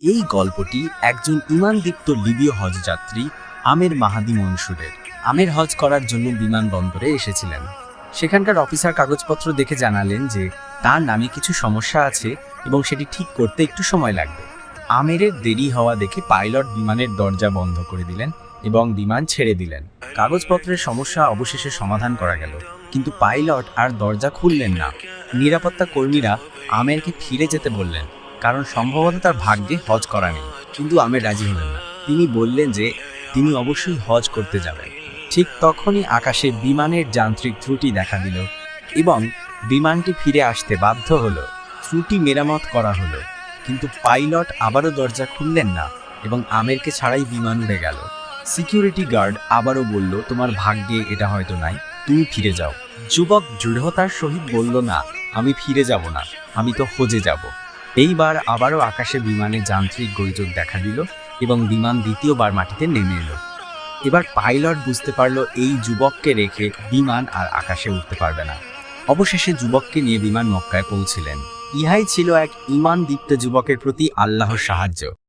এই গল্পটি একজন ইমানদীপ্ত লিবীয় হজযাত্রী আমের মাহাদি মনসুরের। আমের হজ করার জন্য বিমানবন্দরে এসেছিলেন। সেখানকার অফিসার কাগজপত্র দেখে জানালেন যে তার নামে কিছু সমস্যা আছে এবং সেটি ঠিক করতে একটু সময় লাগবে। আমেরের দেরি হওয়া দেখে পাইলট বিমানের দরজা বন্ধ করে দিলেন এবং বিমান ছেড়ে দিলেন। কাগজপত্রের সমস্যা অবশেষে সমাধান করা গেল। কিন্তু পাইলট আর দরজা খুললেন না। নিরাপত্তা কর্মীরা আমেরকে ফিরে যেতে বললেন। কারণ সম্ভবত তার ভাগ্যে হজ করা নেই। কিন্তু আমের রাজি হলেন না। তিনি বললেন যে তিনি অবশ্যই হজ করতে যাবেন। ঠিক তখনই আকাশে বিমানের যান্ত্রিক ত্রুটি দেখা দিল এবং বিমানটি ফিরে আসতে বাধ্য হলো। ত্রুটি মেরামত করা হলো। কিন্তু পাইলট আবারও দরজা খুললেন না এবং আমেরকে ছাড়াই বিমান উড়ে গেল। সিকিউরিটি গার্ড আবারও বলল, তোমার ভাগ্যে এটা হয়তো নাই। তুমি ফিরে যাও। যুবক দৃঢ়তার সহিত বলল, না, আমি ফিরে যাব না। আমি তো হজে যাব। এইবার আবারও আকাশে বিমানে যান্ত্রিক গৈযোগ দেখা দিল এবং বিমান দ্বিতীয়বার মাটিতে নেমে এলো। এবার পাইলট বুঝতে পারল এই যুবককে রেখে বিমান আর আকাশে উঠতে পারবে না। অবশেষে যুবককে নিয়ে বিমান মক্কায় পৌঁছিলেন। ইহাই ছিল এক ইমান দীপ্ত যুবকের প্রতি আল্লাহর সাহায্য।